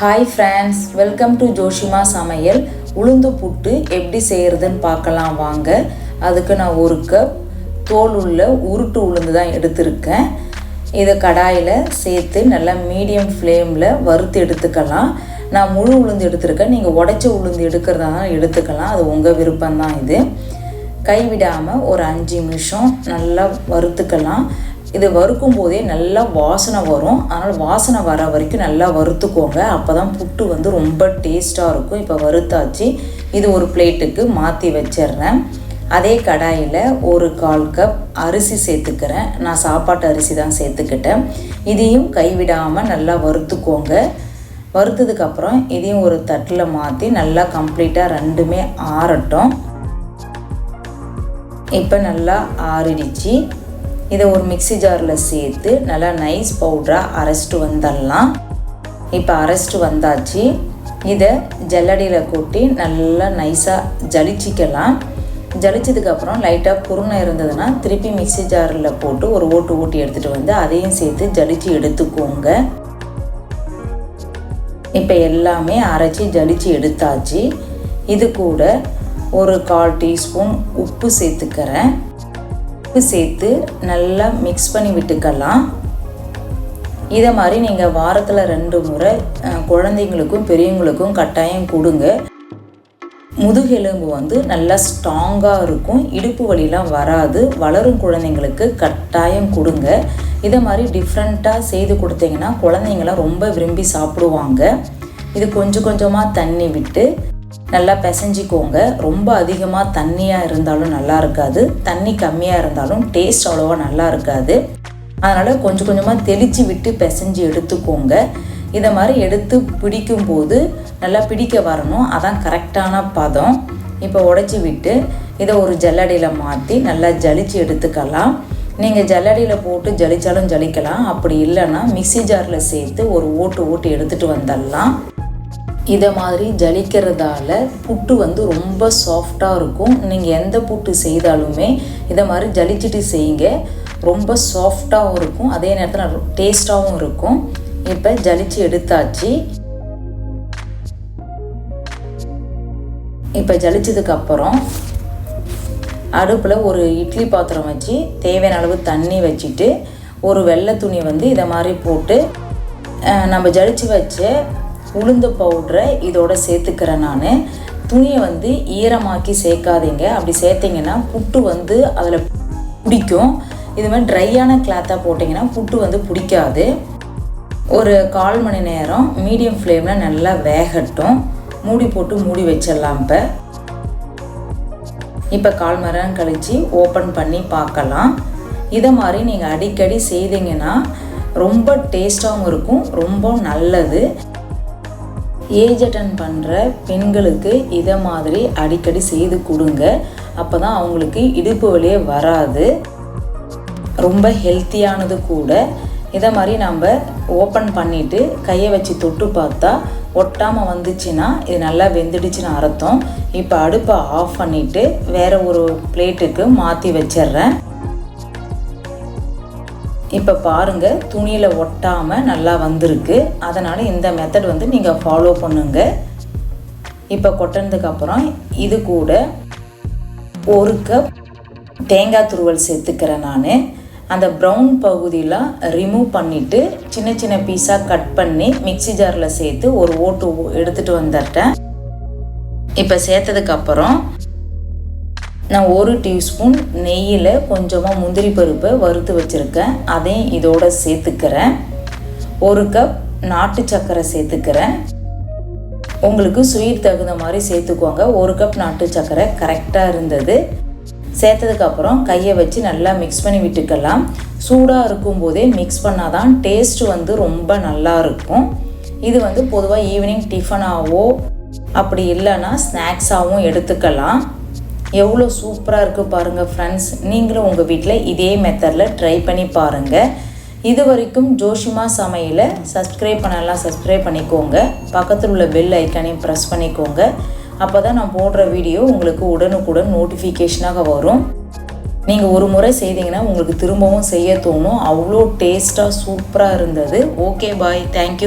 Hi friends welcome to Joshima சமையல் உளுந்து புட்டு எப்படி செய்கிறதுன்னு பார்க்கலாம் வாங்க. அதுக்கு நான் ஒரு கப் தோல் உள்ள உருட்டு உளுந்து தான் எடுத்திருக்கேன். இதை கடாயில் சேர்த்து நல்லா மீடியம் ஃப்ளேமில் வறுத்து எடுத்துக்கலாம். நான் முழு உளுந்து எடுத்திருக்கேன். நீங்கள் உடைச்ச உளுந்து எடுக்கிறதா தான் எடுத்துக்கலாம். அது உங்கள் விருப்பம்தான் இது. கைவிடாமல் ஒரு அஞ்சு நிமிஷம் நல்லா வறுத்துக்கலாம். இது வறுக்கும் போதே நல்லா வாசனை வரும். அதனால் வாசனை வர வரைக்கும் நல்லா வறுத்துக்கோங்க. அப்போ தான் புட்டு வந்து ரொம்ப டேஸ்ட்டாக இருக்கும். இப்போ வறுத்தாச்சு. இது ஒரு பிளேட்டுக்கு மாற்றி வச்சிடுறேன். அதே கடாயில் ஒரு கால் கப் அரிசி சேர்த்துக்கிறேன். நான் சாப்பாட்டு அரிசி தான் சேர்த்துக்கிட்டேன். இதையும் கைவிடாமல் நல்லா வறுத்துக்கோங்க. வறுத்ததுக்கப்புறம் இதையும் ஒரு தட்டில் மாற்றி நல்லா கம்ப்ளீட்டாக ரெண்டுமே ஆறட்டும். இப்போ நல்லா ஆறிடுச்சு. இதை ஒரு மிக்சி ஜாரில் சேர்த்து நல்லா நைஸ் பவுடராக அரைச்சிட்டு வந்துடலாம். இப்போ அரைச்சிட்டு வந்தாச்சு. இதை ஜல்லடியில் கொட்டி நல்லா நைஸாக ஜலிச்சிக்கலாம். ஜலிச்சதுக்கப்புறம் லைட்டாக குருணை இருந்ததுன்னா திருப்பி மிக்சி ஜாரில் போட்டு ஒரு ஓட்டு ஓட்டி எடுத்துகிட்டு வந்து அதையும் சேர்த்து ஜலிச்சு எடுத்துக்கோங்க. இப்போ எல்லாமே அரைச்சி ஜலிச்சு எடுத்தாச்சு. இது கூட ஒரு கால் டீஸ்பூன் உப்பு சேர்த்துக்கிறேன். சேர்த்து நல்லா மிக்ஸ் பண்ணி விட்டுக்கலாம். இதை மாதிரி நீங்கள் வாரத்தில் ரெண்டு முறை குழந்தைங்களுக்கும் பெரியவங்களுக்கும் கட்டாயம் கொடுங்க. முதுகெலும்பு வந்து நல்லா ஸ்ட்ராங்காக இருக்கும். இடுப்பு வலிலாம் வராது. வளரும் குழந்தைங்களுக்கு கட்டாயம் கொடுங்க. இதை மாதிரி டிஃப்ரெண்ட்டாக செய்து கொடுத்தீங்கன்னா குழந்தைங்களாம் ரொம்ப விரும்பி சாப்பிடுவாங்க. இது கொஞ்சம் கொஞ்சமாக தண்ணி விட்டு நல்லா பிசைஞ்சிக்கோங்க. ரொம்ப அதிகமாக தண்ணியாக இருந்தாலும் நல்லா இருக்காது. தண்ணி கம்மியாக இருந்தாலும் டேஸ்ட் அவ்வளோவா நல்லா இருக்காது. அதனால் கொஞ்சம் கொஞ்சமாக தெளித்து விட்டு பிசைஞ்சு எடுத்துக்கோங்க. இதை மாதிரி எடுத்து பிடிக்கும்போது நல்லா பிடிக்க வரணும். அதான் கரெக்டான பதம். இப்போ உடச்சி விட்டு இதை ஒரு ஜல்லடியில் மாற்றி நல்லா ஜலிச்சு எடுத்துக்கலாம். நீங்கள் ஜல்லடியில் போட்டு ஜலித்தாலும் ஜலிக்கலாம். அப்படி இல்லைன்னா மிக்சி ஜாரில் சேர்த்து ஒரு ஓட்டு ஓட்டு எடுத்துகிட்டு வந்துடலாம். இதை மாதிரி ஜலிக்கிறதால புட்டு வந்து ரொம்ப சாஃப்டாக இருக்கும். நீங்கள் எந்த புட்டு செய்தாலுமே இதை மாதிரி ஜலிச்சுட்டு செய்யுங்க. ரொம்ப சாஃப்டாகவும் இருக்கும். அதே நேரத்தில் டேஸ்ட்டாகவும் இருக்கும். இப்போ ஜலிச்சு எடுத்தாச்சு. இப்போ ஜலிச்சதுக்கப்புறம் அடுப்பில் ஒரு இட்லி பாத்திரம் வச்சு தேவையான அளவு தண்ணி வச்சுட்டு ஒரு வெள்ளை துணி வந்து இதை மாதிரி போட்டு நம்ம ஜலிச்சு வச்ச உளுந்து பவுட்ரை இதோட சேர்த்துக்கிறேன் நான். துணியை வந்து ஈரமாக்கி சேர்க்காதீங்க. அப்படி சேர்த்திங்கன்னா புட்டு வந்து அதில் பிடிக்கும். இது மாதிரி ட்ரையான கிளாத்தாக போட்டிங்கன்னா புட்டு வந்து பிடிக்காது. ஒரு கால் மணி நேரம் மீடியம் ஃப்ளேமில் நல்லா வேகட்டும். மூடி போட்டு மூடி வச்சிடலாம் இப்போ. இப்போ கால் மணி நேரம் கழித்து ஓப்பன் பண்ணி பார்க்கலாம். இதை மாதிரி நீங்கள் அடிக்கடி செய்தீங்கன்னா ரொம்ப டேஸ்ட்டாகவும் இருக்கும் ரொம்ப நல்லது. ஏஜ் அட்டன் பண்ணுற பெண்களுக்கு இதை மாதிரி அடிக்கடி செய்து கொடுங்க. அப்போ தான் அவங்களுக்கு இடுப்பு வழியே வராது. ரொம்ப ஹெல்த்தியானது கூட. இதை மாதிரி நம்ம ஓப்பன் பண்ணிவிட்டு கையை வச்சு தொட்டு பார்த்தா ஒட்டாமல் வந்துச்சுன்னா இது நல்லா வெந்துடுச்சுன்னு அர்த்தம். இப்போ அடுப்பை ஆஃப் பண்ணிவிட்டு வேறு ஒரு பிளேட்டுக்கு மாற்றி வச்சிட்றேன். இப்போ பாருங்கள் துணியில் ஒட்டாமல் நல்லா வந்திருக்கு. அதனால் இந்த மெத்தட் வந்து நீங்கள் ஃபாலோ பண்ணுங்க. இப்போ கொட்டினதுக்கப்புறம் இது கூட ஒரு கப் தேங்காய் துருவல் சேர்த்துக்கிறேன் நான். அந்த ப்ரௌன் பகுதியெலாம் ரிமூவ் பண்ணிவிட்டு சின்ன சின்ன பீஸாக கட் பண்ணி மிக்சி ஜாரில் சேர்த்து ஒரு ஓட்டு எடுத்துகிட்டு வந்துட்டேன். இப்போ சேர்த்ததுக்கப்புறம் நான் ஒரு டீஸ்பூன் நெய்யில் கொஞ்சமாக முந்திரி பருப்பை வறுத்து வச்சுருக்கேன். அதையும் இதோட சேர்த்துக்கிறேன். ஒரு கப் நாட்டு சர்க்கரை சேர்த்துக்கிறேன். உங்களுக்கு ஸ்வீட் தகுந்த மாதிரி சேர்த்துக்கோங்க. ஒரு கப் நாட்டு சர்க்கரை கரெக்டாக இருந்தது. சேர்த்ததுக்கப்புறம் கையை வச்சு நல்லா மிக்ஸ் பண்ணி விட்டுக்கலாம். சூடாக இருக்கும்போதே மிக்ஸ் பண்ணால் தான் டேஸ்ட் வந்து ரொம்ப நல்லா இருக்கும். இது வந்து பொதுவாக ஈவினிங் டிஃபனாகவோ அப்படி இல்லைன்னா ஸ்நாக்ஸாகவும் எடுத்துக்கலாம். எவ்வளோ சூப்பராக இருக்குது பாருங்கள் ஃப்ரெண்ட்ஸ் நீங்களும் உங்கள் வீட்டில் இதே மெத்தடில் ட்ரை பண்ணி பாருங்கள் இது வரைக்கும் ஜோஷிமா சமையலை சப்ஸ்கிரைப் பண்ணலாம் சப்ஸ்கிரைப் பண்ணிக்கோங்க. பக்கத்தில் உள்ள பெல் ஐக்கானையும் ப்ரெஸ் பண்ணிக்கோங்க. அப்போ தான் நான் போடுற வீடியோ உங்களுக்கு உடனுக்குடன் நோட்டிஃபிகேஷனாக வரும். நீங்கள் ஒரு முறை செய்தீங்கன்னா உங்களுக்கு திரும்பவும் செய்ய தோணும். அவ்வளோ டேஸ்ட்டாக சூப்பராக இருந்தது. Okay bye thank you